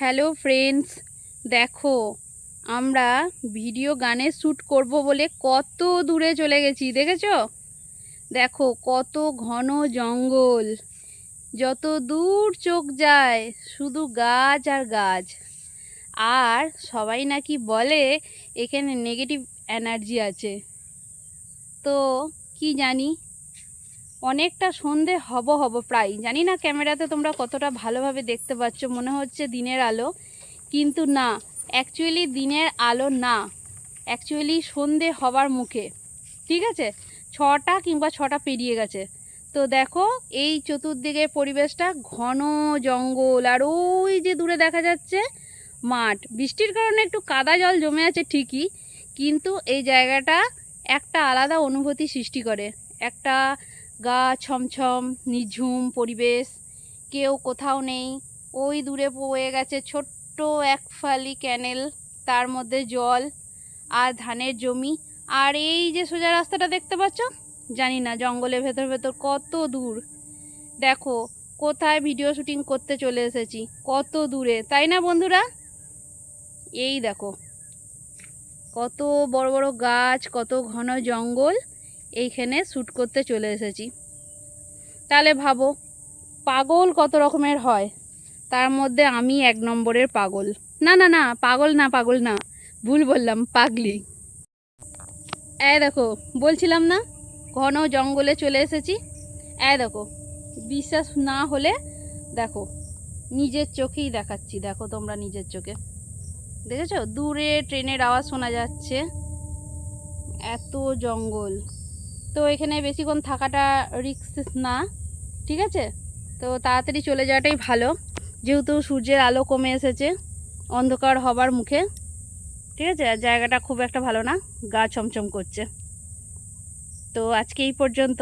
Hello friends, দেখো, আমরা video গানে শ্যুট করব বলে কত দূরে চলে গেছি, দেখেছ? দেখো, কত ঘন জঙ্গল, যত দূর চোখ যায়, শুধু গাছ আর গাছ। আর সবাই নাকি বলে এখানে নেগেটিভ এনার্জি আছে। তো, কি জানি? অনেকটা সন্ধে হব হব প্রায়। জানি না ক্যামেরাতে তোমরা কতটা ভালোভাবে দেখতে পাচ্ছ, মনে হচ্ছে দিনের আলো। কিন্তু না অ্যাকচুয়ালি দিনের আলো না। অ্যাকচুয়ালি সন্ধে হবার মুখে। ঠিক আছে? ছটা কিংবা ছটা পেরিয়ে গেছে। তো দেখো, এই চতুর্দিকের পরিবেশটা ঘন জঙ্গল, আর ওই যে দূরে দেখা যাচ্ছে মাঠ। বৃষ্টির কারণে একটু কাদা জল জমে আছে ঠিকই, কিন্তু এই জায়গাটা একটা আলাদা অনুভূতি সৃষ্টি করে। একটা গা ছমছম, নিঝুম পরিবেশ, কেউ কোথাও নেই। ওই দূরে বয়ে গেছে ছোট্ট এক ফালি ক্যানেল, তার মধ্যে জল আর ধানের জমি। আর এই যে সোজা রাস্তাটা দেখতে পাচ্ছ? জানি না, জঙ্গলের ভেতর ভেতর কত দূর। দেখো, কোথায় ভিডিও শুটিং করতে চলে এসেছি, কত দূরে, তাই না বন্ধুরা? এই দেখো, কত বড় বড় গাছ, কত ঘন জঙ্গল। এইখানে শ্যুট করতে চলে এসেছি। তাহলে ভাবো, পাগল কত রকমের হয়। তার মধ্যে আমি এক নম্বরের পাগল। না না না, পাগল না পাগল না। ভুল বললাম, পাগলি। এই দেখো, বলছিলাম না, ঘন জঙ্গলে চলে এসেছি। এই দেখো, বিশ্বাস না হলে দেখো, নিজের চোখেই দেখাচ্ছি। দেখো তোমরা নিজের চোখে। দেখেছ? দূরে ট্রেনের আওয়াজ শোনা যাচ্ছে। এত জঙ্গল। তো এখানে বেশিক্ষণ থাকাটা রিক্স না, ঠিক আছে? তো তাড়াতাড়ি চলে যাওয়াটাই ভালো। যেহেতু সূর্যের আলো কমে এসেছে, অন্ধকার হবার মুখে, ঠিক আছে? জায়গাটা খুব একটা ভালো না, গা ছমছম করছে। তো আজকে এই পর্যন্ত।